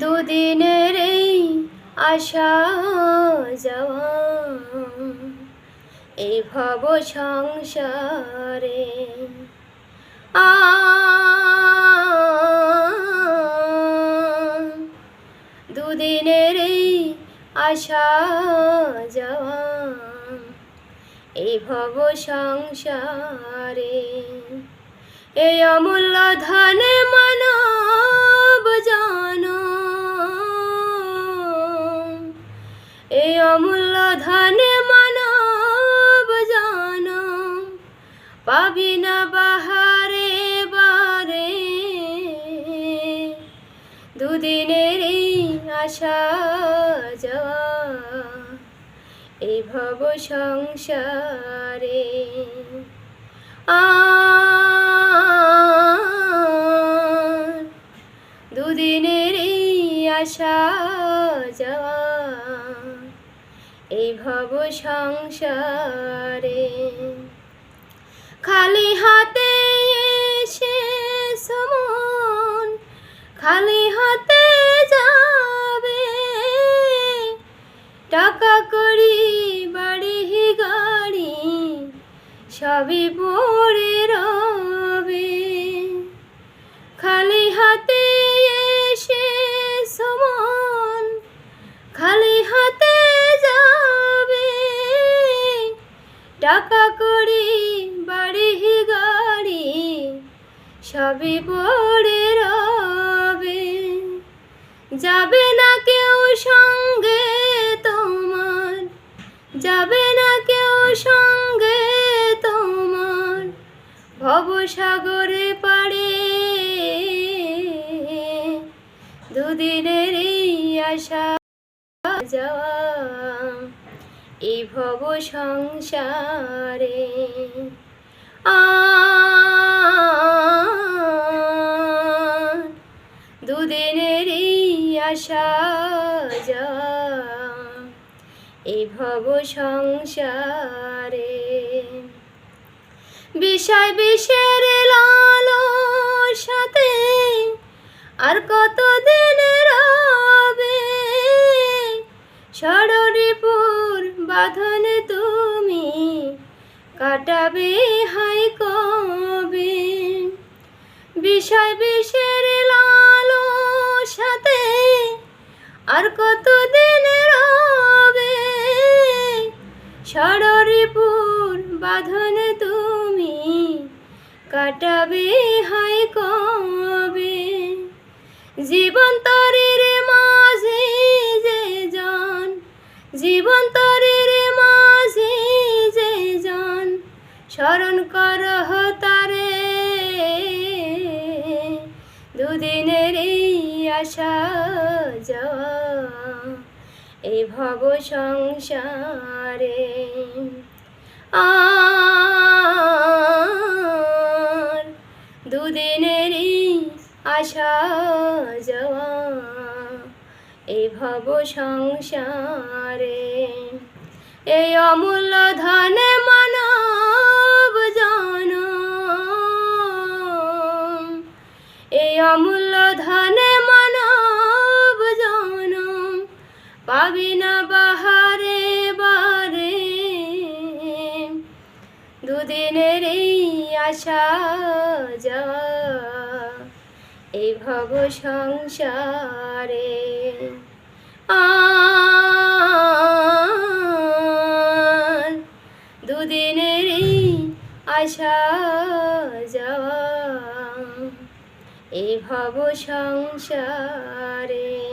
দুদিনের এই আসা যাওয়া, এই ভব সংসারে আ দুদিনের আসা যাওয়া, এই ভব সংসারে এই অমূল্য ধনে মানব জন এই অমূল্য ধনে মানব জন পাবি না বাহারে বারে। দুদিনের এই আশা যাওয়া এই ভব সংসারে। আর এই ভব সংসারে। খালি হাতে এসে সমন, খালি হাতে যাবে। টাকা করি, বাড়ি গাড়ি, সবই পড়ে রবে। খালি হাতে এসে সমন, খালি টাকা করি বাড়ি গাড়ি সবই পড়ে রবে। যাবে না কেউ সঙ্গে তোমার, যাবে না কেউ সঙ্গে তোমার, ভবসাগরে পাড়ে। দুদিনের এই আশা যাওয়া এই ভব সংসারে দুদিনের আশা যাওয়া এই ভব সংসারে বিষয় বিষের লাল সাথে আর কতদিন রবে ষড়রিপুর বাঁধন তুমি কাটাবে হাই কবে? বিষয় বিষের লাল সাথে আর কতদিন রবে? ষড়রিপুর বাঁধন তুমি কাটাবে হাই কবে? স্মরণ কর তারে দুদিনের এই আশা যাওয়া এই ভব সংসারে। আর দুদিনেরই আশা যাওয়া এই ভব সংসারে। এই অমূল্য ধনে পাবি না বাহারে বারে। দুদিনের এই আশা যা, এই ভব সংসারে। দুদিনের এই আশা যাওয়া এই ভব সংসারে।